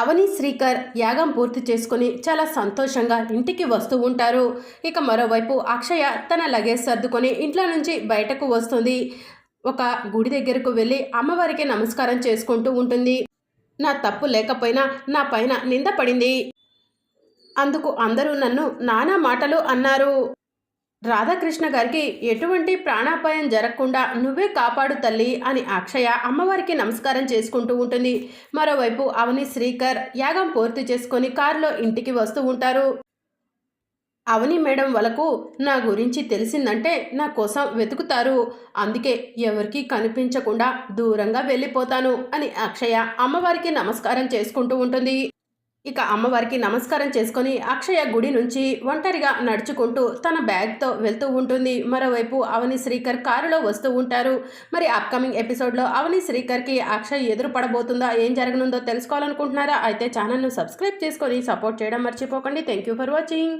అవని శ్రీకర్ యాగం పూర్తి చేసుకుని చాలా సంతోషంగా ఇంటికి వస్తూ ఉంటారు. ఇక మరోవైపు అక్షయ తన లగేజ్ సర్దుకొని ఇంట్లో నుంచి బయటకు వస్తుంది. ఒక గుడి దగ్గరకు వెళ్ళి అమ్మవారికి నమస్కారం చేసుకుంటూ ఉంటుంది. నా తప్పు లేకపోయినా నా పైన నింద పడింది. అందుకు అందరూ నన్ను నానా మాటలు అన్నారు. రాధాకృష్ణ గారికి ఎటువంటి ప్రాణాపాయం జరగకుండా నువ్వే కాపాడు తల్లి అని అక్షయ అమ్మవారికి నమస్కారం చేసుకుంటూ ఉంటుంది. మరోవైపు అవని శ్రీకర్ యాగం పూర్తి చేసుకొని కారులో ఇంటికి వస్తూ ఉంటారు. అవని మేడం వాళ్ళకు నా గురించి తెలిసిందంటే నా కోసం వెతుకుతారు. అందుకే ఎవరికీ కనిపించకుండా దూరంగా వెళ్ళిపోతాను అని అక్షయ అమ్మవారికి నమస్కారం చేసుకుంటూ ఉంటుంది. ఇక అమ్మవారికి నమస్కారం చేసుకొని అక్షయ గుడి నుంచి ఒంటరిగా నడుచుకుంటూ తన బ్యాగ్తో వెళ్తూ ఉంటుంది. మరోవైపు అవని శ్రీకర్ కారులో వస్తూ ఉంటారు. మరి అప్కమింగ్ ఎపిసోడ్లో అవని శ్రీకర్కి అక్షయ్ ఎదురు పడబోతుందా? ఏం జరగనుందో తెలుసుకోవాలనుకుంటున్నారా? అయితే ఛానల్ను సబ్స్క్రైబ్ చేసుకొని సపోర్ట్ చేయడం మర్చిపోకండి. Thank you for watching